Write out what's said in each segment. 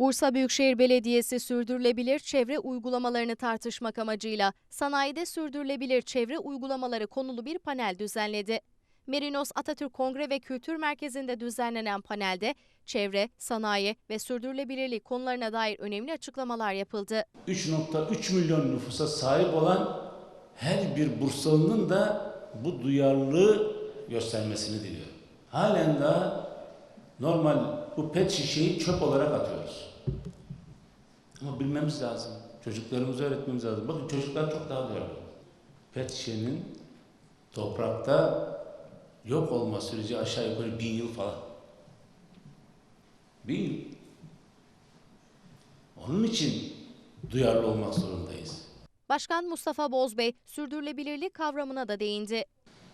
Bursa Büyükşehir Belediyesi sürdürülebilir çevre uygulamalarını tartışmak amacıyla sanayide sürdürülebilir çevre uygulamaları konulu bir panel düzenledi. Merinos Atatürk Kongre ve Kültür Merkezi'nde düzenlenen panelde çevre, sanayi ve sürdürülebilirlik konularına dair önemli açıklamalar yapıldı. 3.3 milyon nüfusa sahip olan her bir Bursalı'nın da bu duyarlılığı göstermesini diliyorum. Halen daha normal bu pet şişeyi çöp olarak atıyoruz. Ama bilmemiz lazım. Çocuklarımıza öğretmemiz lazım. Bakın çocuklar çok daha duyarlı. Pet şişenin toprakta yok olma süreci aşağı yukarı bin yıl falan. Bin yıl. Onun için duyarlı olmak zorundayız. Başkan Mustafa Bozbey sürdürülebilirlik kavramına da değindi.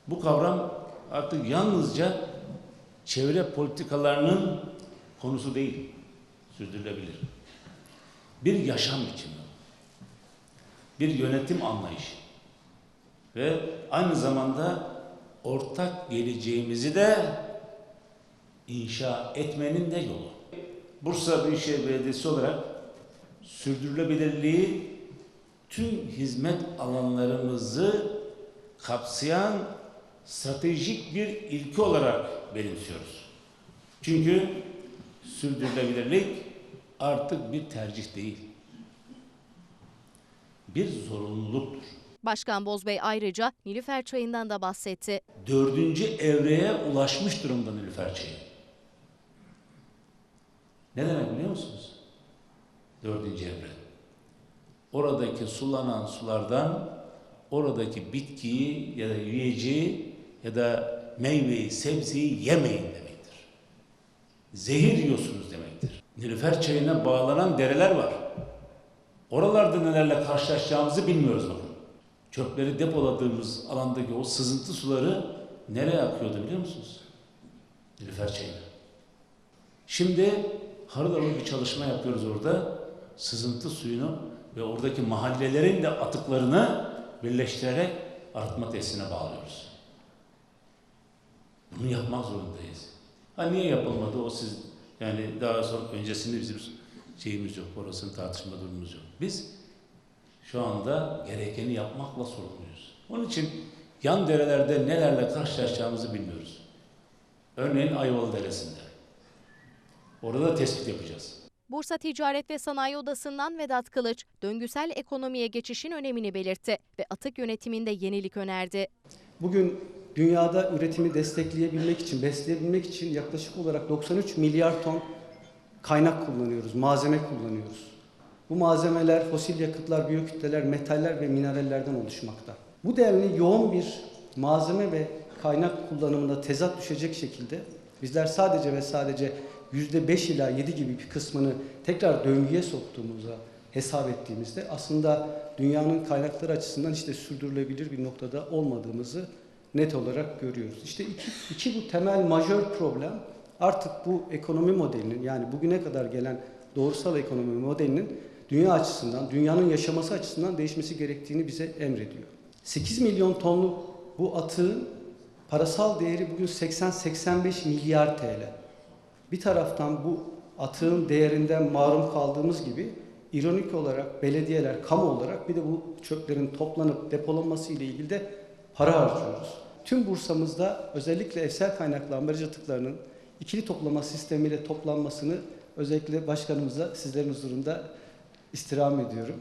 Bu kavram artık yalnızca çevre politikalarının konusu değil, sürdürülebilir. Bir yaşam biçimi, bir yönetim anlayışı ve aynı zamanda ortak geleceğimizi de inşa etmenin de yolu. Bursa Büyükşehir Belediyesi olarak sürdürülebilirliği tüm hizmet alanlarımızı kapsayan stratejik bir ilke olarak benimsiyoruz. Çünkü sürdürülebilirlik artık bir tercih değil. Bir zorunluluktur. Başkan Bozbey ayrıca Nilüfer Çayı'ndan da bahsetti. Dördüncü evreye ulaşmış durumda Nilüfer Çayı. Ne demek biliyor musunuz? Dördüncü evre. Oradaki sulanan sulardan oradaki bitkiyi ya da yiyeceği ya da meyveyi, sebzeyi yemeyin demektir. Zehir yiyorsunuz demektir. Nilüfer çayına bağlanan dereler var. Oralarda nelerle karşılaşacağımızı bilmiyoruz bakın. Çöpleri depoladığımız alandaki o sızıntı suları nereye akıyordu biliyor musunuz? Nilüfer çayına. Şimdi harıl bir çalışma yapıyoruz orada. Sızıntı suyunu ve oradaki mahallelerin de atıklarını birleştirerek arıtma tesisine bağlıyoruz. Bunu yapmak zorundayız. Ha niye yapılmadı o siz yani daha sonra öncesinde bizim şeyimiz yok, orasını tartışma durumumuz yok. Biz şu anda gerekeni yapmakla sorumluyuz. Onun için yan derelerde nelerle karşılaşacağımızı bilmiyoruz. Örneğin Ayvalı Deresi'nde. Orada da tespit yapacağız. Bursa Ticaret ve Sanayi Odası'ndan Vedat Kılıç, döngüsel ekonomiye geçişin önemini belirtti ve atık yönetiminde yenilik önerdi. Bugün dünyada üretimi destekleyebilmek için, besleyebilmek için yaklaşık olarak 93 milyar ton kaynak kullanıyoruz, malzeme kullanıyoruz. Bu malzemeler fosil yakıtlar, biyokütleler, metaller ve minerallerden oluşmakta. Bu denli yoğun bir malzeme ve kaynak kullanımında tezat düşecek şekilde bizler sadece ve sadece %5 ila 7 gibi bir kısmını tekrar döngüye soktuğumuza hesap ettiğimizde aslında dünyanın kaynakları açısından işte sürdürülebilir bir noktada olmadığımızı net olarak görüyoruz. İşte iki, iki bu temel majör problem artık bu ekonomi modelinin yani bugüne kadar gelen doğrusal ekonomi modelinin dünya açısından, dünyanın yaşaması açısından değişmesi gerektiğini bize emrediyor. 8 milyon tonluk bu atığın parasal değeri bugün 80-85 milyar TL. Bir taraftan bu atığın değerinden mahrum kaldığımız gibi ironik olarak belediyeler, kamu olarak bir de bu çöplerin toplanıp depolanması ile ilgili de para harcıyoruz. Tüm Bursa'mızda özellikle evsel kaynaklı ambalaj atıklarının ikili toplama sistemiyle toplanmasını özellikle başkanımıza sizlerin huzurunda istirham ediyorum.